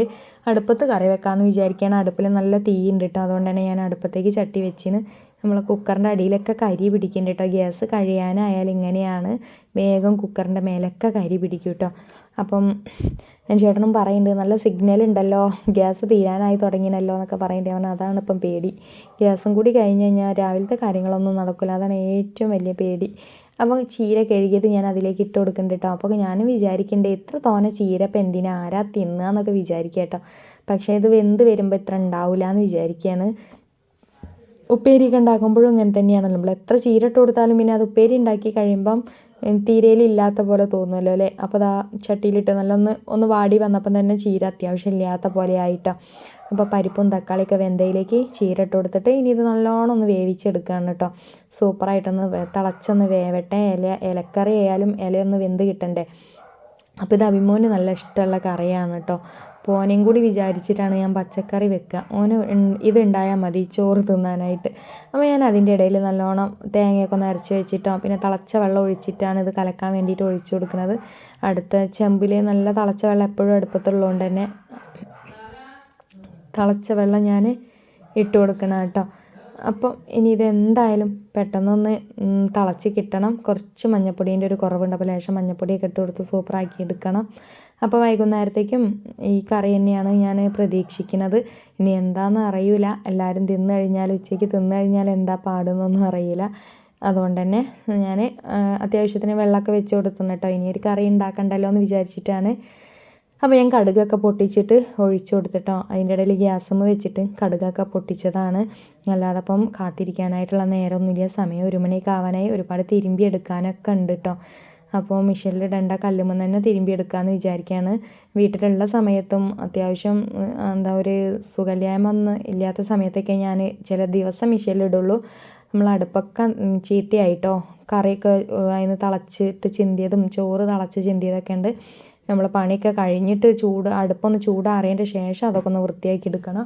അടുപ്പത്ത് കറി വെക്കാമെന്ന് വിചാരിക്കുകയാണ്. അടുപ്പിൽ നല്ല തീ ഉണ്ട് കേട്ടോ. അതുകൊണ്ട് തന്നെ ഞാൻ അടുപ്പത്തേക്ക് ചട്ടി വെച്ചിന്. നമ്മൾ കുക്കറിന്റെ അടിയിലൊക്കെ കരി പിടിക്കുന്നുണ്ട് കേട്ടോ. ഗ്യാസ് കഴിയാനായാലും ഇങ്ങനെയാണ്. വേഗം കുക്കറിന്റെ മേലൊക്കെ കരി പിടിക്കും കേട്ടോ. അപ്പം ഞാൻ ചേട്ടനും പറയുന്നുണ്ട് നല്ല സിഗ്നൽ ഉണ്ടല്ലോ ഗ്യാസ് തീരാനായി തുടങ്ങിയല്ലോ എന്നൊക്കെ പറയുന്നുണ്ട് അവൻ അതാണ് ഇപ്പം പേടി. ഗ്യാസും കൂടി കഴിഞ്ഞ് കഴിഞ്ഞാൽ രാവിലത്തെ കാര്യങ്ങളൊന്നും നടക്കില്ല അതാണ് ഏറ്റവും വലിയ പേടി. അപ്പം ചീര കഴുകിയത് ഞാൻ അതിലേക്ക് ഇട്ട് കൊടുക്കുന്നുണ്ട് കേട്ടോ അപ്പോൾ ഞാനും വിചാരിക്കുന്നുണ്ട് എത്ര തോനെ ചീര ഇപ്പം എന്തിനാ? ആരാ തിന്നുക എന്നൊക്കെ വിചാരിക്കുക കേട്ടോ പക്ഷേ ഇത് വെന്ത് വരുമ്പോൾ ഇത്ര ഉണ്ടാവില്ല എന്ന് വിചാരിക്കുകയാണ് ഉപ്പേരിയൊക്കെ ഉണ്ടാക്കുമ്പോഴും ഇങ്ങനെ തന്നെയാണല്ലോ. നമ്മൾ എത്ര ചീര ഇട്ട് കൊടുത്താലും പിന്നെ അത് ഉപ്പേരി ഉണ്ടാക്കി കഴിയുമ്പം തീരയിലില്ലാത്ത പോലെ തോന്നുമല്ലോ അല്ലേ? അപ്പോൾ അതാ ചട്ടിയിലിട്ട് നല്ല ഒന്ന് ഒന്ന് വാടി വന്നപ്പം തന്നെ ചീര അത്യാവശ്യം ഇല്ലാത്ത പോലെ ആയിട്ടാണ് അപ്പോൾ പരിപ്പും തക്കാളിയൊക്കെ വെന്തയിലേക്ക് ചീര ഇട്ട് കൊടുത്തിട്ട് ഇനി ഇത് നല്ലോണം ഒന്ന് വേവിച്ചെടുക്കുകയാണ് കേട്ടോ. സൂപ്പറായിട്ടൊന്ന് തിളച്ചൊന്ന് വേവട്ടെ. ഇല ഇലക്കറി ആയാലും ഇലയൊന്ന് വെന്ത് കിട്ടണ്ടേ? അപ്പോൾ ഇത് അഭിമോന് നല്ല ഇഷ്ടമുള്ള കറിയാണ് കേട്ടോ അപ്പോൾ ഓനെയും കൂടി വിചാരിച്ചിട്ടാണ് ഞാൻ പച്ചക്കറി വെക്കുക ഓന് ഇത് ഉണ്ടായാൽ മതി ചോറ് തിന്നാനായിട്ട്. അപ്പോൾ ഞാൻ അതിന്റെ ഇടയിൽ നല്ലോണം തേങ്ങയൊക്കെ ഒന്ന് അരച്ച് വെച്ചിട്ടോ പിന്നെ തിളച്ച വെള്ളം ഒഴിച്ചിട്ടാണ് ഇത് കലക്കാൻ വേണ്ടിയിട്ട് ഒഴിച്ചു കൊടുക്കുന്നത്. അടുത്ത ചെമ്പിൽ നല്ല തിളച്ച വെള്ളം എപ്പോഴും അടുപ്പത്തുള്ളതുകൊണ്ട് തന്നെ തിളച്ച വെള്ളം ഞാൻ ഇട്ട് കൊടുക്കണം കേട്ടോ. അപ്പം ഇനി ഇതെന്തായാലും പെട്ടെന്നൊന്ന് തിളച്ച് കിട്ടണം. കുറച്ച് മഞ്ഞപ്പൊടീന്റെ ഒരു കുറവുണ്ട്. അപ്പോൾ ലേശം മഞ്ഞപ്പൊടിയൊക്കെ ഇട്ട് കൊടുത്ത് സൂപ്പറാക്കി എടുക്കണം. അപ്പോൾ വൈകുന്നേരത്തേക്കും ഈ കറി തന്നെയാണ് ഞാൻ പ്രതീക്ഷിക്കുന്നത്. ഇനി എന്താണെന്ന് അറിയില്ല എല്ലാവരും തിന്നു കഴിഞ്ഞാൽ ഉച്ചയ്ക്ക് തിന്നു കഴിഞ്ഞാൽ എന്താ പാടുന്നൊന്നും അറിയില്ല. അതുകൊണ്ട് തന്നെ ഞാൻ അത്യാവശ്യത്തിന് വെള്ളമൊക്കെ വെച്ച് കൊടുത്തുന്നു കേട്ടോ. ഇനി ഒരു കറി ഉണ്ടാക്കണ്ടല്ലോ എന്ന് വിചാരിച്ചിട്ടാണ് അപ്പോൾ ഞാൻ കടുകൊക്കെ പൊട്ടിച്ചിട്ട് ഒഴിച്ചു കൊടുത്തിട്ടോ. അതിന്റെ ഇടയിൽ ഗ്യാസമ്മ വെച്ചിട്ട് കടുകൊക്കെ പൊട്ടിച്ചതാണ്. അല്ലാതെ അപ്പം കാത്തിരിക്കാനായിട്ടുള്ള നേരമൊന്നുമില്ല. സമയം ഒരു മണിയൊക്കെ ആവാനായി ഒരുപാട് തിരുമ്പി എടുക്കാനൊക്കെ ഉണ്ട് കേട്ടോ അപ്പോൾ മിഷനിലിടേണ്ട കല്ലുമ്മ തന്നെ തിരുമ്പി എടുക്കാമെന്ന് വിചാരിക്കുകയാണ് വീട്ടിലുള്ള സമയത്തും അത്യാവശ്യം എന്താ ഒരു സുഖല്യായ്മ ഇല്ലാത്ത സമയത്തൊക്കെ ഞാൻ ചില ദിവസം മിഷനിലിടുള്ളൂ നമ്മൾ അടുപ്പൊക്കെ ചീത്തയായിട്ടോ കറിയൊക്കെ അതിന് തിളച്ചിട്ട് ചിന്തിയതും ചോറ് തിളച്ച് ചിന്തിയതൊക്കെ ഉണ്ട്. നമ്മൾ പണിയൊക്കെ കഴിഞ്ഞിട്ട് ചൂട് അടുപ്പൊന്ന് ചൂടാറിയതിന്റെ ശേഷം അതൊക്കെ ഒന്ന് വൃത്തിയാക്കി എടുക്കണം.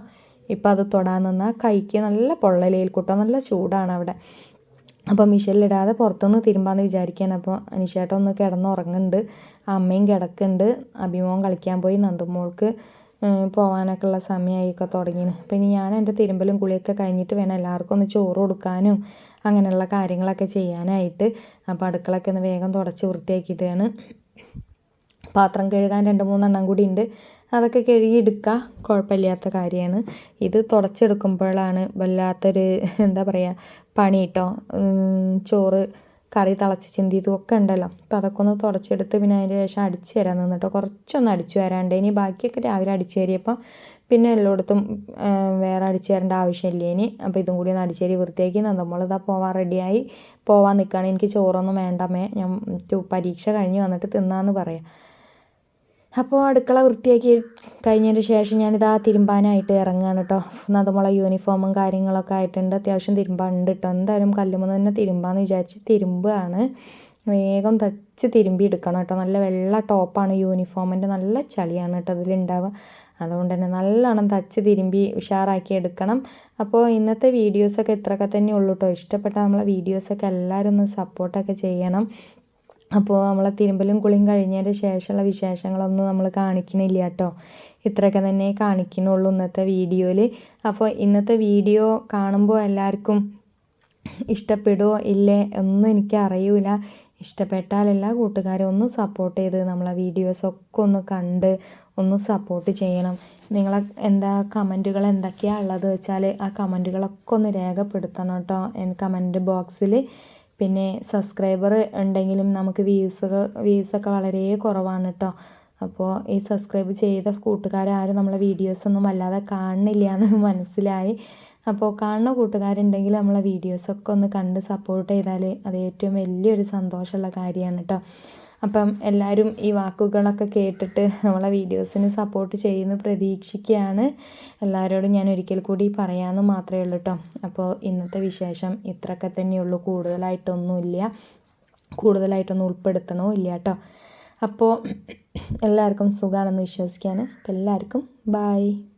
ഇപ്പം അത് തൊടാൻ നിന്നാൽ കൈക്ക് നല്ല പൊള്ളലേൽക്കൂട്ടോ നല്ല ചൂടാണ് അവിടെ. അപ്പോൾ മിഷനിലിടാതെ പുറത്തുനിന്ന് തിരുമ്പാന്ന് വിചാരിക്കാൻ അപ്പോൾ അനിഷേട്ടൻ ഒന്ന് കിടന്നുറങ്ങുന്നുണ്ട്. അമ്മയും കിടക്കുന്നുണ്ട്. അഭിമോൻ കളിക്കാൻ പോയി നന്ദമോൾക്ക് പോകാനൊക്കെ ഉള്ള സമയമായിക്കെ തുടങ്ങിന്. അപ്പം ഇനി ഞാൻ എന്റെ തിരുമ്പലും കുളിയൊക്കെ കഴിഞ്ഞിട്ട് വേണം എല്ലാവർക്കും ഒന്ന് ചോറ് കൊടുക്കാനും അങ്ങനെയുള്ള കാര്യങ്ങളൊക്കെ ചെയ്യാനായിട്ട്. അപ്പോൾ അടുക്കളൊക്കെ ഒന്ന് വേഗം തുടച്ച് വൃത്തിയാക്കിയിട്ടാണ്. പാത്രം കഴുകാൻ രണ്ട് മൂന്നെണ്ണം കൂടി ഉണ്ട്. അതൊക്കെ കഴുകിയെടുക്കുക കുഴപ്പമില്ലാത്ത കാര്യമാണ്. ഇത് തുടച്ചെടുക്കുമ്പോഴാണ് വല്ലാത്തൊരു എന്താ പറയുക പണി കേട്ടോ ചോറ് കറി തിളച്ച് ചിന്തിയതും ഒക്കെ ഉണ്ടല്ലോ. അപ്പോൾ അതൊക്കെ ഒന്ന് തുടച്ചെടുത്ത് പിന്നെ അതിന് ശേഷം അടിച്ച് തരാൻ നിന്നിട്ടോ കുറച്ചൊന്ന് അടിച്ചു വരാണ്ട്. ഇനി ബാക്കിയൊക്കെ രാവിലെ അടിച്ചു തരിയപ്പോൾ പിന്നെ എല്ലായിടത്തും വേറെ അടിച്ചു തരേണ്ട ആവശ്യമില്ല ഇനി. അപ്പോൾ ഇതും കൂടി ഒന്ന് അടിച്ചേരി വൃത്തിയാക്കി നമ്മളിതാ പോവാൻ റെഡിയായി. പോവാൻ നിൽക്കുകയാണ് എനിക്ക് ചോറൊന്നും വേണ്ടമേ ഞാൻ പരീക്ഷ കഴിഞ്ഞ് വന്നിട്ട് തിന്നാന്ന് പറയാം. അപ്പോൾ അടുക്കള വൃത്തിയാക്കി കഴിഞ്ഞതിന് ശേഷം ഞാനിതാ തിരുമ്പാനായിട്ട് ഇറങ്ങുകയാണ് കേട്ടോ അതുമുള്ള യൂണിഫോമും കാര്യങ്ങളൊക്കെ ആയിട്ടുണ്ട്. അത്യാവശ്യം തിരുമ്പാനുണ്ട് കേട്ടോ എന്തായാലും കല്ലുമ്പോൾ തന്നെ തിരുമ്പാന്ന് വിചാരിച്ച് തിരുമ്പുകയാണ് വേഗം തച്ച് തിരുമ്പി എടുക്കണം കേട്ടോ നല്ല വെള്ള ടോപ്പാണ് യൂണിഫോമിന്റെ നല്ല ചളിയാണ് കേട്ടോ അതിലുണ്ടാവുക അതുകൊണ്ട് തന്നെ നല്ലോണം തച്ച് തിരുമ്പി ഉഷാറാക്കി എടുക്കണം. അപ്പോൾ ഇന്നത്തെ വീഡിയോസൊക്കെ ഇത്രയൊക്കെ തന്നെ ഉള്ളൂ കേട്ടോ ഇഷ്ടപ്പെട്ട നമ്മളെ വീഡിയോസൊക്കെ എല്ലാവരും ഒന്ന് സപ്പോർട്ടൊക്കെ ചെയ്യണം. അപ്പോൾ നമ്മളെ തിരുമ്പലും കുളിയും കഴിഞ്ഞതിന് ശേഷമുള്ള വിശേഷങ്ങളൊന്നും നമ്മൾ കാണിക്കണില്ല കേട്ടോ ഇത്രയൊക്കെ തന്നെ കാണിക്കണുള്ളൂ ഇന്നത്തെ വീഡിയോയിൽ അപ്പോൾ ഇന്നത്തെ വീഡിയോ കാണുമ്പോൾ എല്ലാവർക്കും ഇഷ്ടപ്പെടുമോ ഇല്ലേ ഒന്നും എനിക്ക് അറിയൂല. ഇഷ്ടപ്പെട്ടാൽ എല്ലാ കൂട്ടുകാരും ഒന്ന് സപ്പോർട്ട് ചെയ്ത് നമ്മളെ വീഡിയോസൊക്കെ ഒന്ന് കണ്ട് ഒന്ന് സപ്പോർട്ട് ചെയ്യണം. നിങ്ങളെ എന്താ കമന്റുകൾ എന്തൊക്കെയാണ് ഉള്ളത് വെച്ചാൽ ആ കമന്റുകളൊക്കെ ഒന്ന് രേഖപ്പെടുത്തണം കേട്ടോ. കമന്റ് ബോക്സിൽ പിന്നെ സബ്സ്ക്രൈബർ ഉണ്ടെങ്കിലും നമുക്ക് വ്യൂസുകൾ വ്യൂസൊക്കെ വളരെ കുറവാണ് കേട്ടോ അപ്പോൾ ഈ സബ്സ്ക്രൈബ് ചെയ്ത കൂട്ടുകാരാരും നമ്മളെ വീഡിയോസൊന്നും അല്ലാതെ കാണുന്നില്ല എന്ന് മനസ്സിലായി. അപ്പോൾ കാണുന്ന കൂട്ടുകാരുണ്ടെങ്കിൽ നമ്മളെ വീഡിയോസൊക്കെ ഒന്ന് കണ്ട് സപ്പോർട്ട് ചെയ്താൽ അത് ഏറ്റവും വലിയൊരു സന്തോഷമുള്ള കാര്യമാണ് കേട്ടോ അപ്പം എല്ലാവരും ഈ വാക്കുകളൊക്കെ കേട്ടിട്ട് നമ്മളെ വീഡിയോസിന് സപ്പോർട്ട് ചെയ്യുമെന്ന് പ്രതീക്ഷിക്കുകയാണ്. എല്ലാവരോടും ഞാൻ ഒരിക്കൽ കൂടി പറയാമെന്ന് മാത്രമേ ഉള്ളൂ കേട്ടോ അപ്പോൾ ഇന്നത്തെ വിശേഷം ഇത്രയൊക്കെ തന്നെയുള്ളൂ കൂടുതലായിട്ടൊന്നുമില്ല. കൂടുതലായിട്ടൊന്നും ഉൾപ്പെടുത്തണോ ഇല്ല കേട്ടോ അപ്പോൾ എല്ലാവർക്കും സുഖമാണെന്ന് വിശ്വസിക്കുകയാണ്. എല്ലാവർക്കും ബായ്